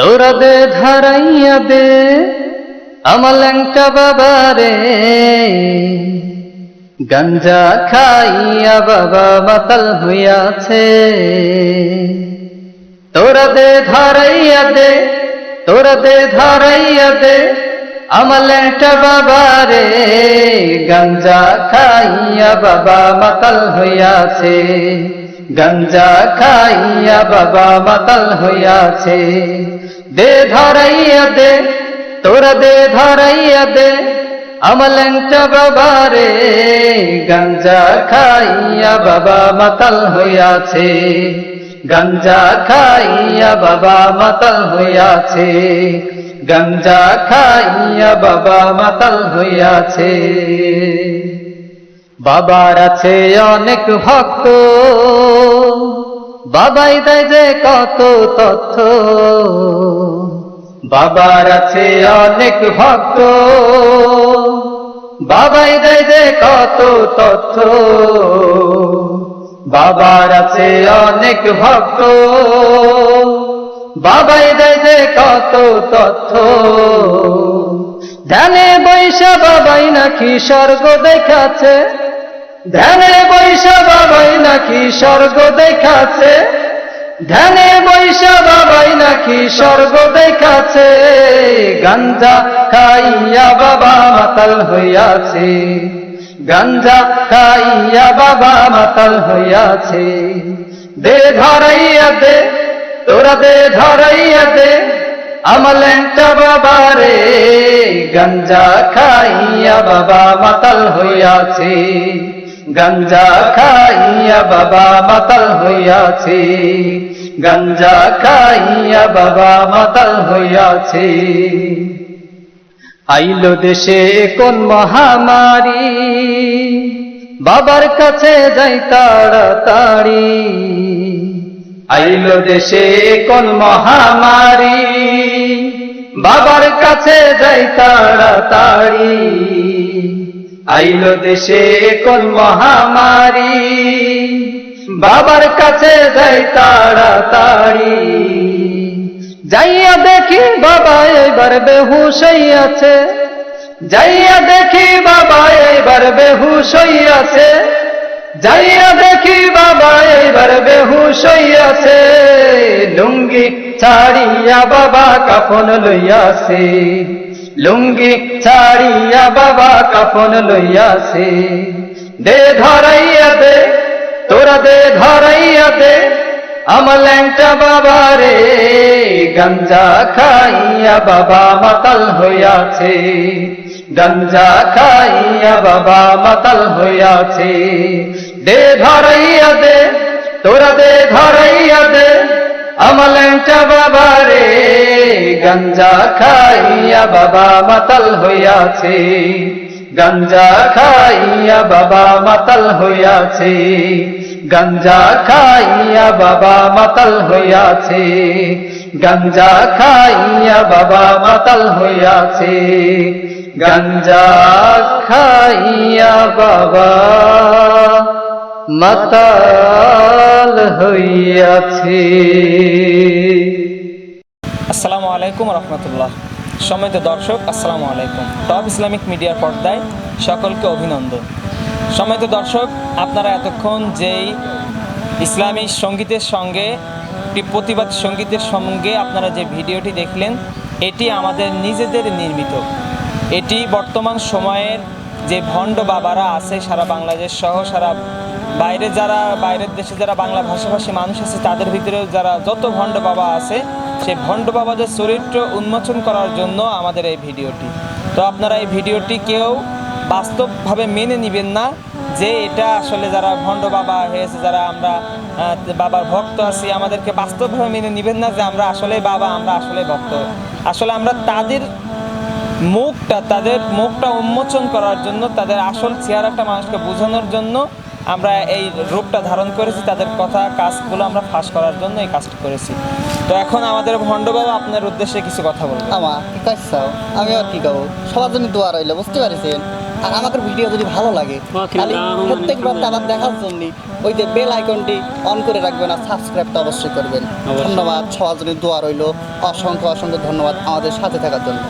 তোরা দে ধরাইয়া দে আমার ল্যাংটা বাবারে। গঞ্জা খাইয়া বাবা মাতাল হইয়াছে। তোরা দে ধরাইয়া দে, তোরা দে ধরাইয়া দে আমার ল্যাংটা বাবারে। গঞ্জা খাইয়া বাবা মাতাল হইয়াছে। গঞ্জা খাইয়া বাবা মাতাল হইয়াছে। দে ধরাইয়া দে, তোরা দে ধরাইয়া দে, আমার ল্যাংটা বাবারে। গঞ্জা খাইয়া বাবা মাতাল হইয়াছে। গঞ্জা খাইয়া বাবা মাতাল হইয়াছে। গঞ্জা খাইয়া বাবা মাতাল হইয়াছে। বাবার আছে অনেক ভক্ত। বাবাই দেয় যে কত তথ্য। বাবার আছে অনেক ভক্ত। বাবাই দেয় যে কত তথ্য। বাবার আছে অনেক ভক্ত। বাবাই দেয় যে কত তথ্য। ধ্যানে বৈশা বাবাই নাকি স্বর্গ দেখাছে ধ্যানে বৈশা বাবাই নাকি স্বর্গ দেখাছে ধ্যানে বৈশা বাবাই নাকি স্বর্গ দেখাছে গাঞ্জা খাইয়া বাবা মাতাল হইয়াছে। গাঞ্জা খাইয়া বাবা মাতাল হইয়াছে। দে ধরাইয়া দে, তোরা দে ধরাইয়া দে আমলেন্টা বাবা রে। গঞ্জা খাইয়া বাবা মাতাল হইয়াছে। গঞ্জা খাইয়া বাবা মাতাল হইয়াছে। গঞ্জা খাইয়া বাবা মাতাল হইয়াছে। আইল দেশে কোন মহামারী? বাবার কাছে যাই তাড়াতাড়ি। আইল দেশে কোন মহামারী? বাবার কাছে যাই তাড়াতাড়ি। আইল দেশে কোন মহামারী? বাবার কাছে যাই তাড়াতাড়ি। যাইয়া দেখি বাবা এবার বেহুশ হইয়াছে যাইয়া দেখি বাবা এবার বেহুশ হইয়াছে যাইয়া দেখি বাবা এবার বেহুশ আছে। লুঙ্গি ছাড়িয়া বাবা কাফন লইয়াছে। লুঙ্গি ছাড়িয়া বাবা কাফন লইয়াছে। দে ধরাইয়া দে, তোরা দে ধরাইয়া দে, আমার ল্যাংটা বাবা রে। গঞ্জা খাইয়া বাবা মাতাল হইয়াছে। গঞ্জা খাইয়া বাবা মাতাল হইয়াছে। দে ধরাইয়া দে, তোরা দে ধরাইয়া দে, আমার ল্যাংটা বাবা রে। গঞ্জা খাইয়া বাবা মাতাল হইয়াছে। গঞ্জা খাইয়া বাবা মাতাল হইয়াছে। গঞ্জা খাইয়া বাবা মাতাল হইয়াছে। গঞ্জা খাইয়া বাবা মাতাল হইয়াছে। গঞ্জা খাইয়া বাবা মাতাল হইয়াছে। আসসালামু আলাইকুম রহমতুল্লাহ। সম্মানিত দর্শক, আসসালামু আলাইকুম। টপ ইসলামিক মিডিয়ার পর্দায় সকলকে অভিনন্দন। সম্মানিত দর্শক, আপনারা এতক্ষণ যেই ইসলামী সঙ্গীতের সঙ্গে প্রতিবাদ সঙ্গীতের সঙ্গে আপনারা যে ভিডিওটি দেখলেন, এটি আমাদের নিজেদের নির্মিত। এটি বর্তমান সময়ের যে ভণ্ড বাবারা আছে সারা বাংলাদেশ সহ, সারা বাইরে যারা, বাইরের দেশে যারা বাংলা ভাষাভাষী মানুষ আছে, তাদের ভিতরেও যারা যত ভণ্ড বাবা আছে সেই ভণ্ড বাবাদের চরিত্র উন্মোচন করার জন্য আমাদের এই ভিডিওটি। তো আপনারা এই ভিডিওটি কেউ বাস্তবভাবে মেনে নেবেন না যে এটা আসলে যারা ভণ্ড বাবা হয়েছে, যারা আমরা বাবার ভক্ত আছি, আমাদেরকে বাস্তবভাবে মেনে নেবেন না যে আমরা আসলে বাবা, আমরা আসলে ভক্ত। আসলে আমরা তাদের মুখটা তাদের মুখটা উন্মোচন করার জন্য, তাদের আসল চেহারাটা মানুষকে বোঝানোর জন্য আমরা এই রূপটা ধারণ করেছি, তাদের কথা, কাজগুলো আমরা ফাঁস করার জন্য এই কাজটা করেছি। তো এখন আমাদের ভণ্ড বাবা আপনার উদ্দেশ্যে কিছু কথা বলব। আমা কি কাজ চাও আমি আর কি গাবো সবার জন্য দোয়া রইল বুঝতে পারছেন? আর আমাদের ভিডিও যদি ভালো লাগে তাহলে প্রত্যেকবার তারা দেখার জন্য ওই যে বেল আইকনটি অন করে রাখবেন আর সাবস্ক্রাইবটা অবশ্যই করবেন। ধন্যবাদ সবার জন্য দোয়া রইল। অসংখ্য অসংখ্য ধন্যবাদ আমাদের সাথে থাকার জন্য।